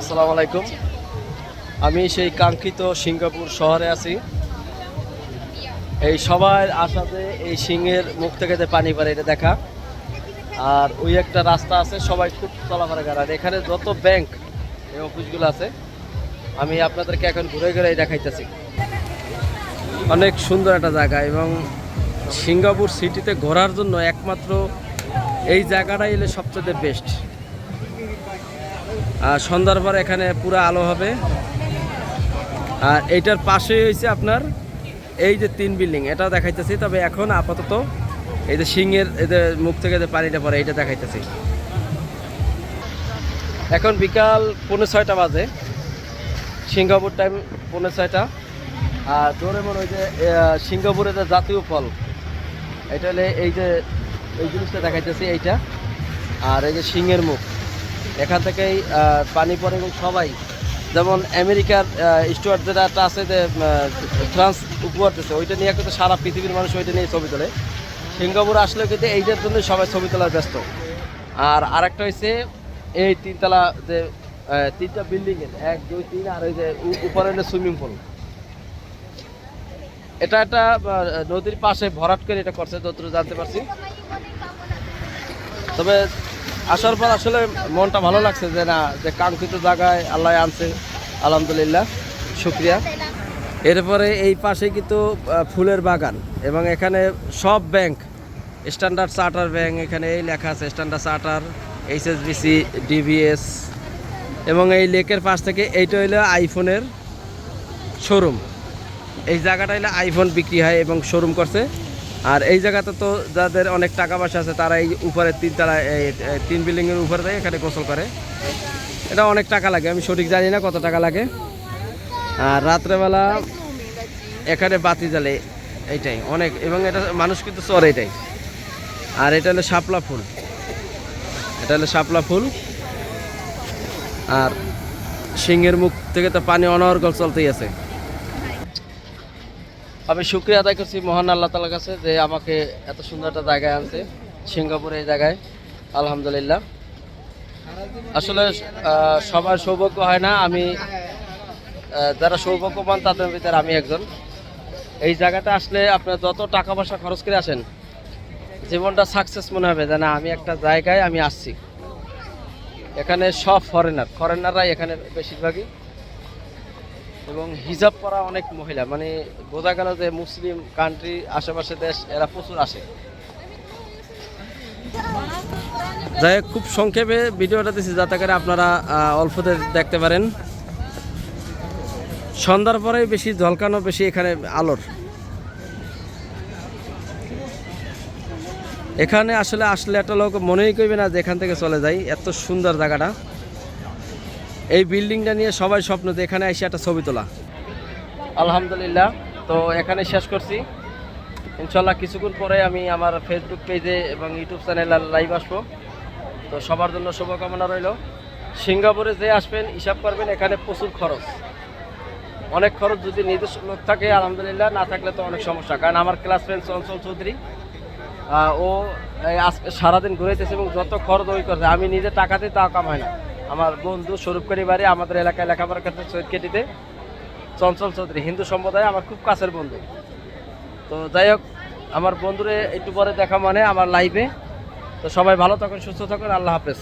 আসসালামু আলাইকুম। আমি সেই কাঙ্ক্ষিত সিঙ্গাপুর শহরে আছি। এই সবার আশাতে এই সিংহের মুখ থেকে যে পানি পারে এটা দেখা। আর ওই একটা রাস্তা আছে, সবাই খুব চলাফেরা করে। এখানে যত ব্যাংক, এই অফিসগুলো আছে, আমি আপনাদেরকে এখন ঘুরে ঘুরে দেখাইতেছি। অনেক সুন্দর একটা জায়গা এবং সিঙ্গাপুর সিটিতে ঘোরার জন্য একমাত্র এই জায়গাটাই এলে সবচেয়ে বেস্ট আর সন্ধ্যার পর এখানে পুরো আলো হবে। আর এইটার পাশেই হয়েছে আপনার এই যে তিন বিল্ডিং এটা দেখাইতেছি। তবে এখন আপাতত এই যে সিংহের এদের মুখ থেকে যে পানিটা পড়ে, এইটা দেখাইতেছি। এখন বিকাল পৌনে ছয়টা বাজে। সিঙ্গাপুর টাইম পৌনে ছয়টা। আর ডোরেমন ওই যে সিঙ্গাপুরের যে জাতীয় ফল, এটা হলে এই যে, এই জিনিসটা দেখাইতেছি, এইটা। আর এই যে সিংহের মুখ। এখান থেকেই পানি পড়ে এবং সবাই, যেমন আমেরিকার স্টুয়ার্ট যেটা একটা আছে যে ফ্রান্স উপহার দিচ্ছে ওইটা নিয়ে কিন্তু সারা পৃথিবীর মানুষ ওইটা নিয়ে ছবি তোলে। সিঙ্গাপুর আসলে কিন্তু এইটার জন্য সবাই ছবি তোলার ব্যস্ত। আর আরেকটা হচ্ছে এই তিনতলা যে তিনটা বিল্ডিং এর, এক, দুই, তিন, আর ওই যে উপরে সুইমিং পুল এটা একটা নদীর পাশে ভরাট করে এটা করছে যতটুকু জানতে পারছি। তবে আসার পর আসলে মনটা ভালো লাগছে যে না, যে কাঙ্ক্ষিত জায়গায় আল্লাহ আনছে। আলহামদুলিল্লাহ, শুক্রিয়া। এরপরে এই পাশে কিন্তু ফুলের বাগান এবং এখানে সব ব্যাংক, স্ট্যান্ডার্ড চার্টার ব্যাংক, এখানে এই লেখা আছে, স্ট্যান্ডার্ড চার্টার, এইচএসবিসি ডিবিএস এবং এই লেকের পাশ থেকে এইটা হইল আইফোনের শোরুম। এই জায়গাটা হইলে আইফোন বিক্রি হয় এবং শোরুম করছে। আর এই জায়গাতে তো যাদের অনেক টাকা পয়সা আছে, তারা এই উপরে তিন তারা এই এই তিন বিল্ডিংয়ের উপরে যায় এখানে গোসল করে। এটা অনেক টাকা লাগে, আমি সঠিক জানি না কত টাকা লাগে। আর রাত্রেবেলা এখানে বাতি জ্বালে, এইটাই অনেক, এবং এটা মানুষ কিন্তু চর এটাই। আর এটা হলো শাপলা ফুল। এটা হলো শাপলা ফুল। আর সিংহের মুখ থেকে তো পানি অনর্গল চলতেই আছে। আমি শুক্রিয়া আদায় করছি মহান আল্লাহ তালার কাছে যে আমাকে এত সুন্দর একটা জায়গায় আনছে সিঙ্গাপুরে এই জায়গায়। আলহামদুলিল্লাহ। আসলে সবার সৌভাগ্য হয় না, আমি যারা সৌভাগ্যবান তাদের ভিতরে আমি একজন। এই জায়গাতে আসলে আপনার যত টাকা পয়সা খরচ করে আসেন, জীবনটা সাকসেস মনে হবে যে না, আমি একটা জায়গায় আমি আসছি। এখানে সব ফরেনার ফরেনাররাই এখানে বেশিরভাগই। এবং হিজাব পরা অনেক মহিলা। মানে বোঝা গেল যে মুসলিম কান্ট্রি আশেপাশে দেশ এরা প্রচুর আসে। যাই হোক, খুব সংক্ষেপে ভিডিওটা দিচ্ছি যাতে করে আপনারা অল্পতে দেখতে পারেন। সন্ধ্যার পরেই বেশি ঝলকানো বেশি এখানে আলোর। এখানে আসলে আসলে একটা লোক মনেই করবে না যে এখান থেকে চলে যাই এত সুন্দর জায়গাটা। এই বিল্ডিংটা নিয়ে সবাই স্বপ্ন যে এখানে এসে একটা ছবি তোলা। আলহামদুলিল্লাহ। তো এখানে শেষ করছি। ইনশাল্লাহ কিছুক্ষণ পরে আমি আমার ফেসবুক পেজে এবং ইউটিউব চ্যানেলে লাইভ আসব। তো সবার জন্য শুভকামনা রইল। সিঙ্গাপুরে যে আসবেন, হিসাব করবেন, এখানে প্রচুর খরচ। অনেক খরচ যদি নিজস্ব লোক থাকে, আলহামদুলিল্লাহ। না থাকলে তো অনেক সমস্যা। কারণ আমার ক্লাস ফ্রেন্ড চঞ্চল চৌধুরী ও আজকে সারাদিন ঘুরেতেছে এবং যত খরচ ওই করছে। আমি নিজে টাকাতে তা কামাই না। আমার বন্ধু স্বরূপকারী বাড়ি, আমাদের এলাকায় লেখাপড়া করতে সৈয়দ কেটিতে। চঞ্চল চৌধুরী, হিন্দু সম্প্রদায়, আমার খুব কাছের বন্ধু। তো যাই হোক, আমার বন্ধুরে একটু পরে দেখা মানে আমার লাইফে তো সবাই ভালো থাকুন, সুস্থ থাকুন, আল্লাহ হাফেজ।